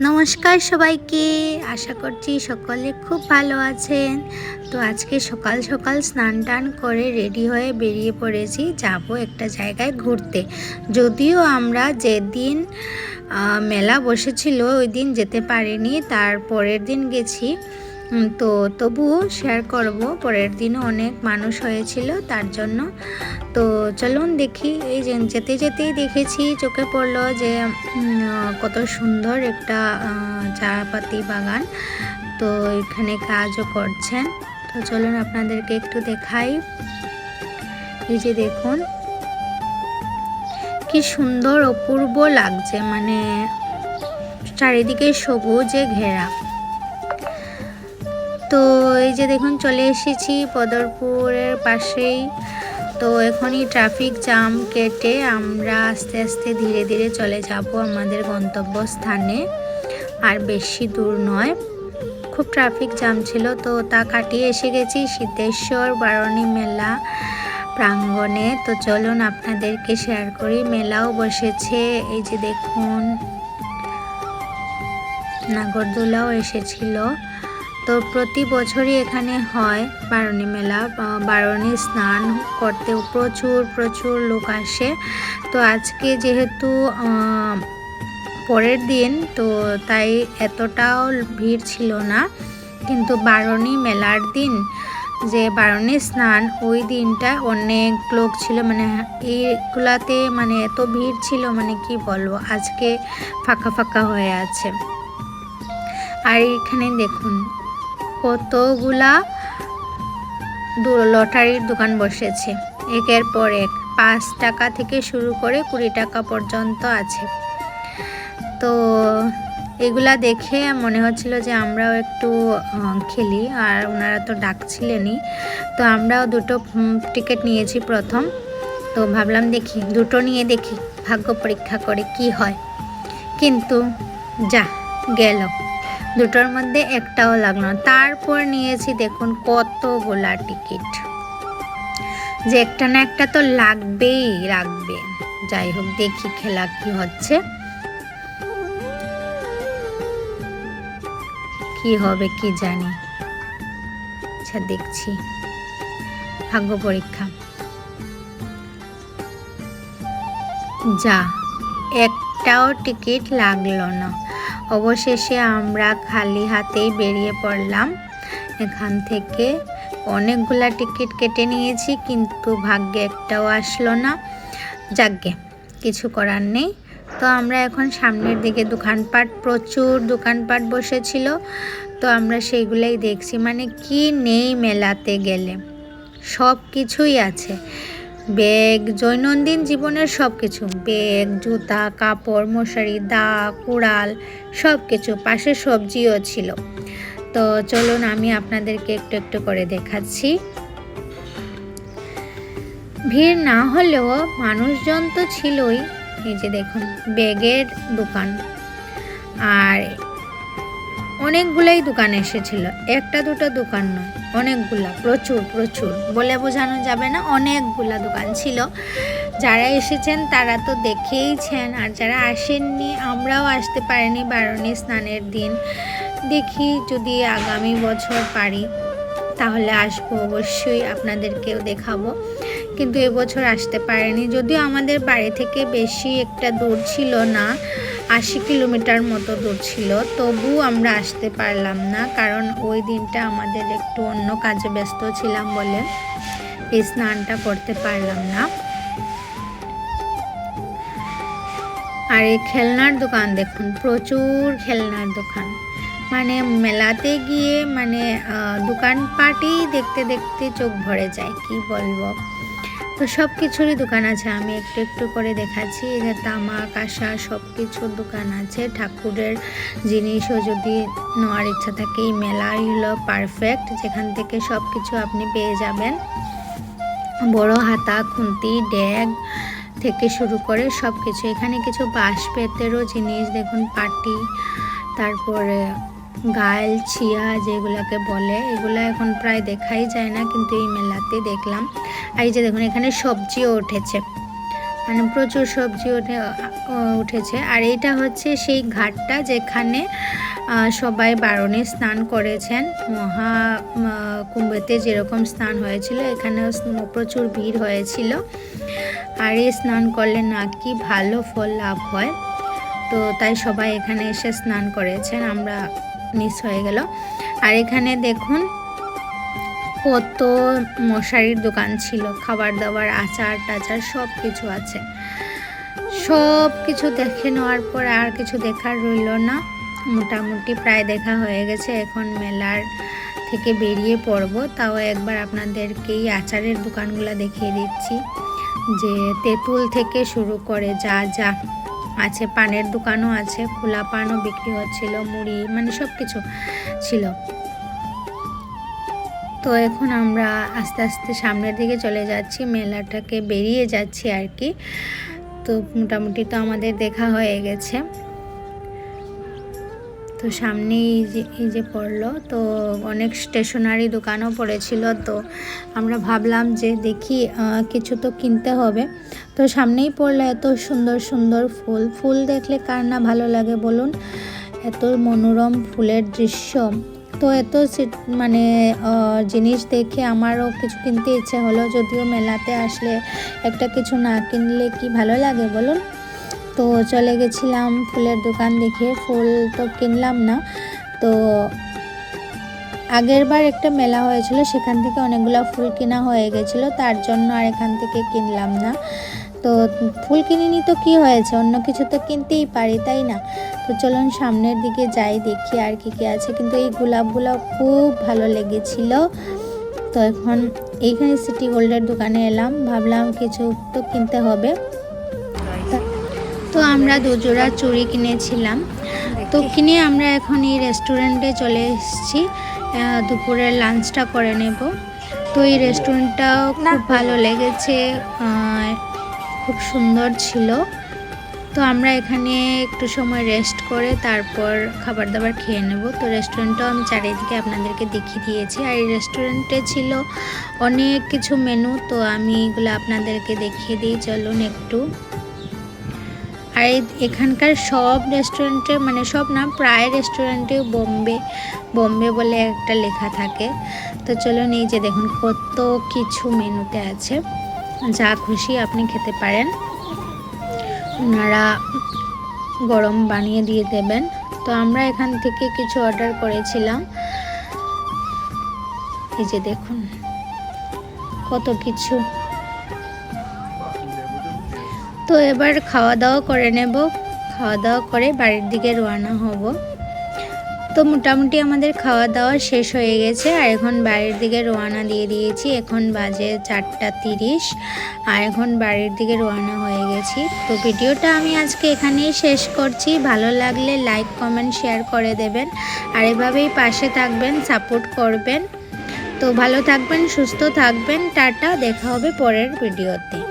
নমস্কার সবাইকে। আশা করছি সকলে খুব ভালো আছেন। তো আজকে সকাল সকাল স্নান টান করে রেডি হয়ে বেরিয়ে পড়েছি। যাব একটা জায়গায় ঘুরতে। যদিও আমরা যেদিন মেলা বসেছিল ওই দিন যেতে পারিনি, তার পরের দিন গেছি। তো তবুও শেয়ার করব। পরের দিনও অনেক মানুষ হয়েছিল তার জন্য। তো চলুন দেখি এই যে যেতে যেতেই দেখেছি চোখে পড়ল যে কত সুন্দর একটা আহ, চা পাতি বাগান। তো এখানে কাজও করছেন। তো চলুন আপনাদেরকে একটু দেখাই। এই যে দেখুন কি সুন্দর অপূর্ব লাগছে মানে চারিদিকে সবুজে ঘেরা। তো এই যে দেখুন চলে এসেছি পদরপুরের পাশেই। তো এখনই ট্রাফিক জ্যাম কেটে আমরা আস্তে আস্তে ধীরে ধীরে চলে যাব আমাদের গন্তব্যস্থানে। আর বেশি দূর নয়। খুব ট্রাফিক জ্যাম ছিল, তো তা কাটিয়ে এসে গেছি সিদ্ধেশ্বর, বারণী মেলা প্রাঙ্গণে। তো চলুন আপনাদেরকে শেয়ার করি, মেলাও বসেছে। এই যে দেখুন, নাগরদোলাও এসেছিল। তো প্রতি বছরই এখানে হয় বারণী মেলা বারণী স্নান করতেও প্রচুর প্রচুর লোক আসে। তো আজকে যেহেতু পরের দিন, তো তাই এতটাও ভিড় ছিল না। কিন্তু বারণী মেলার দিন, যে বারণী স্নান, ওই দিনটা অনেক লোক ছিল। মানে এইগুলাতে মানে এত ভিড় ছিল মানে কি বলব, আজকে ফাঁকা ফাঁকা হয়ে আছে। আর এখানে দেখুন কতগুলা লটারির দোকান বসেছে। একের পর এক, পাঁচ টাকা থেকে শুরু করে কুড়ি টাকা পর্যন্ত আছে। তো এগুলা দেখে মনে হচ্ছিল যে আমরাও একটু খেলি, আর ওনারা তো ডাকছিলেনই। তো আমরাও দুটো টিকিট নিয়েছি প্রথম। তো ভাবলাম দেখি, দুটো নিয়ে দেখি, ভাগ্য পরীক্ষা করে কি হয়। কিন্তু যা, গেল। দুটোর মধ্যে একটাও লাগল না। তারপর নিয়েছি দেখুন কতগুলা টিকিট। যে একটা না একটা তো লাগবেই, লাগবে। যাই হোক, দেখি খেলা কি হচ্ছে। কি হবে কি জানি। আচ্ছা দেখছি। ভাগ্য পরীক্ষা। যা, একটাও টিকিট লাগল না। অবশেষে আমরা খালি হাতেই বেরিয়ে পড়লাম। এখান থেকে অনেকগুলা টিকিট কেটে নিয়েছি, কিন্তু ভাগ্যে একটাও আসলো না। যাকগে, কিছু করার নেই। তো আমরা এখন সামনের দিকে দোকানপাট, প্রচুর দোকানপাট বসেছিল। তো আমরা সেইগুলাই দেখছি। মানে কি নেই মেলাতে গেলে? সব কিছুই আছে। ব্যাগ, দৈনন্দিন জীবনের সব কিছু ব্যাগ, জুতা, কাপড়, মশারি, দা, কুড়াল সব কিছু পাশে সবজিও ছিল। তো চলুন আমি আপনাদেরকে একটু একটু করে দেখাচ্ছি। ভিড় না হলেও মানুষজন তো ছিলই। এই যে দেখুন, ব্যাগের দোকান। আর অনেকগুলাই দোকান এসেছিল। একটা দুটো দোকান নয়, অনেকগুলা, প্রচুর প্রচুর। বলে বোঝানো যাবে না, অনেকগুলা দোকান ছিল। যারা এসেছেন তারা তো দেখেইছেন, আর যারা আসেননি, আমরাও আসতে পারিনি বারণী স্নানের দিন। দেখি যদি আগামী বছর পারি, তাহলে আসব অবশ্যই, আপনাদেরকেও দেখাবো। কিন্তু এবছর আসতে পারেনি, যদিও আমাদের বাড়ি থেকে বেশি একটা দূর ছিল না। আশি কিলোমিটার মতো দূর ছিল তবু আমরা আসতে পারলাম না, কারণ ওই দিনটা আমাদের একটু অন্য কাজে ব্যস্ত ছিলাম বলে এই স্নানটা করতে পারলাম না। আর এই খেলনার দোকান দেখুন, প্রচুর খেলনার দোকান। মানে মেলাতে গিয়ে মানে দোকানপাটই দেখতে দেখতে চোখ ভরে যায়, কি বলব? তো সব কিছুরই দোকান আছে। আমি একটু একটু করে দেখাচ্ছি। এই যে তামা কাঁসা সব কিছুর দোকান আছে। ঠাকুরের জিনিসও যদি নেওয়ার ইচ্ছা থাকে, এই মেলাই হলো পারফেক্ট যেখান থেকে সব কিছু আপনি পেয়ে যাবেন। বড় হাতা, খুন্তি, ড্যাগ থেকে শুরু করে সব কিছু এখানে কিছু বাঁশ পেতেরও জিনিস, দেখুন পাটি, তারপরে গাইল ছিয়া যেগুলাকে বলে, এগুলো এখন প্রায় দেখাই যায় না, কিন্তু এই মেলাতে দেখলাম। আর এই যে দেখুন, এখানে সবজিও উঠেছে। মানে প্রচুর সবজি ওঠে উঠেছে। আর এইটা হচ্ছে সেই ঘাটটা যেখানে সবাই বারণে স্নান করেছেন। মহা কুম্ভেতে যেরকম স্নান হয়েছিল, এখানেও প্রচুর ভিড় হয়েছিল। আর এই স্নান করলে নাকি ভালো ফল লাভ হয়। তো তাই সবাই এখানে এসে স্নান করেছেন। আমরা মিস হয়ে গেল। আর এখানে দেখুন কত মশারির দোকান ছিল খাবার দাবার আচার টাচার সব কিছু আছে। সব কিছু দেখে নেওয়ার পর আর কিছু দেখার রইল না। মোটামুটি প্রায় দেখা হয়ে গেছে, এখন মেলার থেকে বেরিয়ে পড়ব। তাও একবার আপনাদেরকেই আচারের দোকানগুলো দেখিয়ে দিচ্ছি। যে তেঁতুল থেকে শুরু করে যা যা আছে, পানের দোকানও আছে, খোলা পানও বিক্রি হচ্ছিল, মুড়ি মানে সব কিছু ছিল। তো এখন আমরা আস্তে আস্তে সামনের দিকে চলে যাচ্ছি, মেলাটাকে বেরিয়ে যাচ্ছি আর কি। তো মোটামুটি তো আমাদের দেখা হয়ে গেছে। তো সামনে এই যে এই যে পড়ল, তো অনেক স্টেশনারি দোকানও পড়েছিল, তো আমরা ভাবলাম যে দেখি কিছু তো কিনতে হবে। তো সামনেই পড়ল এত সুন্দর সুন্দর ফুল। ফুল দেখলে কার না ভালো লাগে বলুন? এত মনোরম ফুলের দৃশ্য। তো এত মানে জিনিস দেখে আমারও কিছু কিনতে ইচ্ছে হলো, যদিও মেলাতে আসলে একটা কিছু না কিনলে কি ভালো লাগে বলুন? তো চলে গেছিলাম ফুলের দোকান দেখে। ফুল তো কিনলাম না। তো আগের বার একটা মেলা হয়েছিল, সেখান থেকে অনেকগুলো ফুল কেনা হয়ে গেছিল, তার জন্য আর এখান থেকে কিনলাম না। তো ফুল কিনিনি তো কি হয়েছে? অন্য কিছু তো কিনতেই পারি, তাই না? তো চলুন সামনের দিকে যাই, দেখি আর কি কি আছে। কিন্তু এই গোলাপগুলো খুব ভালো লেগেছিল। তো এখন এইখানে সিটি গোল্ডের দোকানে এলাম, ভাবলাম কিছু তো কিনতে হবে। আমরা দুজোড়া চুড়ি কিনেছিলাম। তো কিনে আমরা এখন এই রেস্টুরেন্টে চলে এসেছি। দুপুরের লাঞ্চটা করে নেব। তো এই রেস্টুরেন্টটাও খুব ভালো লেগেছে। খুব সুন্দর ছিল। তো আমরা এখানে একটু সময় রেস্ট করে তারপর খাবার দাবার খেয়ে নেব। তো রেস্টুরেন্টটাও আমি চারিদিকে আপনাদেরকে দেখিয়ে দিয়েছি। আর এই রেস্টুরেন্টে ছিল অনেক কিছু মেনু তো আমি এগুলো আপনাদেরকে দেখিয়ে দিই। চলুন একটু। আর এখানকার সব রেস্টুরেন্টে মানে সব না, প্রায় রেস্টুরেন্টে বোম্বে বোম্বে বলে একটা লেখা থাকে। তো চলুন এই যে দেখুন কত কিছু মেনুতে আছে। যা খুশি আপনি খেতে পারেন। ওনারা গরম বানিয়ে দিয়ে দেবেন। তো আমরা এখান থেকে কিছু অর্ডার করেছিলাম। এই যে দেখুন, কত কিছু। তো এবার খাওয়া দাওয়া করে নেব। খাওয়া দাওয়া করে বাড়ির দিকে রওনা হব। তো মোটামুটি আমাদের খাওয়া দাওয়া শেষ হয়ে গেছে। আর এখন বাড়ির দিকে রওনা দিয়ে দিয়েছি। এখন বাজে চারটা তিরিশ। আর এখন বাড়ির দিকে রওনা হয়ে গেছি। তো ভিডিওটা আমি আজকে এখানেই শেষ করছি। ভালো লাগলে লাইক, কমেন্ট, শেয়ার করে দেবেন। আর এভাবেই পাশে থাকবেন, সাপোর্ট করবেন। তো ভালো থাকবেন, সুস্থ থাকবেন। টাটা, দেখা হবে পরের ভিডিওতে।